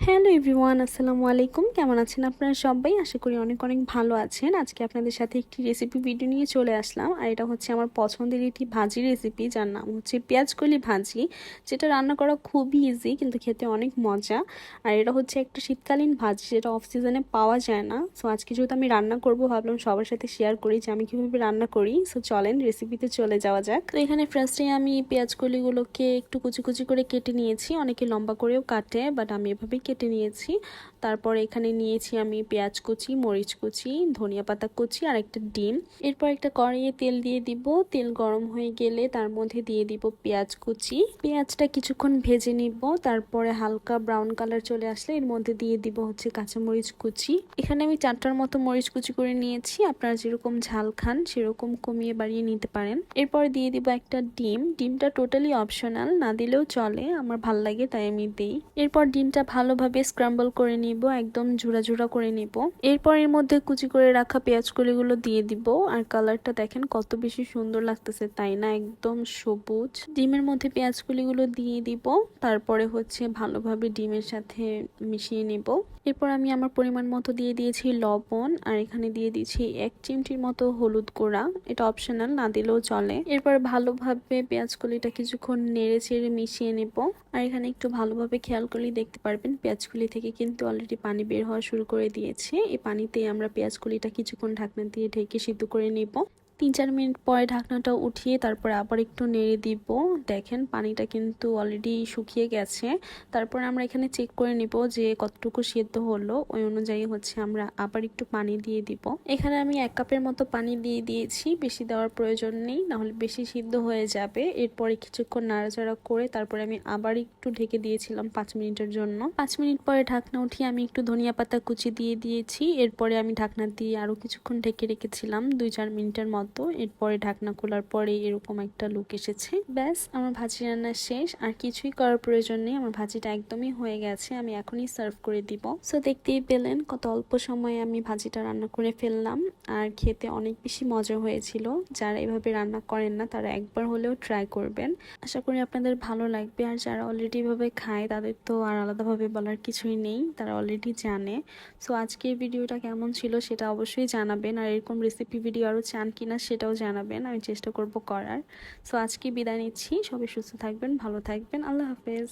Hello everyone, আসসালামু আলাইকুম। কেমন আছেন আপনারা সবাই? আশা করি অনেক অনেক ভালো আছেন। আজকে আপনাদের সাথে একটি রেসিপি ভিডিও নিয়ে চলে আসলাম। আর এটা হচ্ছে আমার পছন্দের একটি ভাজি রেসিপি যার নাম হচ্ছে পেঁয়াজকলি ভাজি, যেটা রান্না করা খুবই ইজি কিন্তু খেতে অনেক মজা। আর এটা হচ্ছে একটা শীতকালীন ভাজি, যেটা অফ সিজনে পাওয়া যায় না। সো আজকে যেহেতু আমি রান্না করব, ভাবলাম সবার সাথে শেয়ার করি যে আমি কীভাবে রান্না করি। সো চলেন রেসিপিতে চলে যাওয়া যাক। তো এখানে ফার্স্টে আমি পেঁয়াজকলিগুলোকে একটু কুচি কুচি করে কেটে নিয়েছি। অনেকে লম্বা করেও কাটে বাট আমি এভাবেই কেটে নিয়েছি। তারপর এখানে নিয়েছি আমি পেঁয়াজ কুচি, মরিচ কুচি, ধনিয়া পাতা কুচি আর একটা ডিম। এরপর একটা কড়াইয়ে তেল দিয়ে দিব। তেল গরম হয়ে গেলে তার মধ্যে দিয়ে দিব পেঁয়াজ কুচি। পেঁয়াজটা কিছুক্ষণ ভেজে নিব। তারপরে হালকা ব্রাউন কালার চলে আসলে এর মধ্যে দিয়ে দিব হচ্ছে কাঁচা মরিচ কুচি। এখানে আমি চারটার মতো মরিচ কুচি করে নিয়েছি। আপনারা যেরকম ঝাল খান, সেরকম কমিয়ে বাড়িয়ে নিতে পারেন। এরপর দিয়ে দিব একটা ডিম। ডিমটা টোটালি অপশনাল, না দিলেও চলে। আমার ভালো লাগে, তাই আমি দিই। এরপর ডিমটা ভালোভাবে স্ক্রাম্বল করে নিব, একদম ঝুরা ঝুরা করে নিব। এরপর এর মধ্যে কুচি করে রাখা পেঁয়াজ কলিগুলো দিয়ে দিব। আর কালারটা দেখেন কত বেশি সুন্দর লাগতেছে, তাই না? একদম সবুজ। ডিমের মধ্যে পেঁয়াজ কলিগুলো দিয়ে দিব। তারপরে হচ্ছে ভালোভাবে ডিমের সাথে মিশিয়ে নিব। এরপর আমি আমার পরিমাণ মতো দিয়ে দিয়েছি লবণ, আর এখানে দিয়ে দিয়েছি এক চিমটির মতো হলুদ গুঁড়া। এটা অপশনাল না দিলেও চলে। এরপর ভালোভাবে পেঁয়াজ কলিটা কিছুক্ষণ নেড়ে চেড়ে মিশিয়ে নেব। আর এখানে একটু ভালোভাবে খেয়াল করলেই দেখতে পারবেন, পেঁয়াজকুলি থেকে কিন্তু অলরেডি পানি বের হওয়া শুরু করে দিয়েছে। এই পানিতে আমরা পেঁয়াজকুলিটা কিছুক্ষণ ঢাকনা দিয়ে ঢেকে সিদ্ধ করে নেব। তিন চার মিনিট পরে ঢাকনাটা উঠিয়ে তারপরে আবার একটু নেড়ে দিব। দেখেন পানিটা কিন্তু অলরেডি শুকিয়ে গেছে। তারপর আমরা এখানে চেক করে নিব যে কতটুকু সেদ্ধ হলো। ওই অনুযায়ী হচ্ছে আমরা আবার একটু পানি দিয়ে দিব। এখানে আমি এক কাপের মতো পানি দিয়ে দিয়েছি। বেশি দেওয়ার প্রয়োজন নেই, নাহলে বেশি সিদ্ধ হয়ে যাবে। এরপরে কিছুক্ষণ নাড়াচাড়া করে তারপরে আমি আবার একটু ঢেকে দিয়েছিলাম পাঁচ মিনিটের জন্য। পাঁচ মিনিট পরে ঢাকনা উঠিয়ে আমি একটু ধনিয়া পাতা কুচি দিয়ে দিয়েছি। এরপরে আমি ঢাকনা দিয়ে আরও কিছুক্ষণ ঢেকে রেখেছিলাম। দুই চার মিনিটের মতো মতো। এরপরে ঢাকনা খোলার পরে এরকম একটা লুক এসেছে। ব্যাস, আমার ভাজি রান্না শেষ। আর কিছুই করার প্রয়োজন নেই। আমার ভাজিটা একদমই হয়ে গেছে। আমি এখনই সার্ভ করে দিব। সো দেখতেই পেলেন কত অল্প সময়ে আমি ভাজিটা রান্না করে ফেললাম। আর খেতে অনেক বেশি মজা হয়েছিল। যারা এভাবে রান্না করেন না, তারা একবার হলেও ট্রাই করবেন। আশা করি আপনাদের ভালো লাগবে। আর যারা অলরেডি এভাবে খায়, তাদের তো আর আলাদাভাবে বলার কিছুই নেই। তারা অলরেডি জানে। সো আজকের ভিডিওটা কেমন ছিল, সেটা অবশ্যই জানাবেন। আর এরকম রেসিপি ভিডিও আরও চান কিনা সেটাও জানাবেন, আমি চেষ্টা করব করার। সো আজকে বিদায় নিচ্ছি, সবাই সুস্থ থাকবেন, ভালো থাকবেন, আল্লাহ হাফেজ।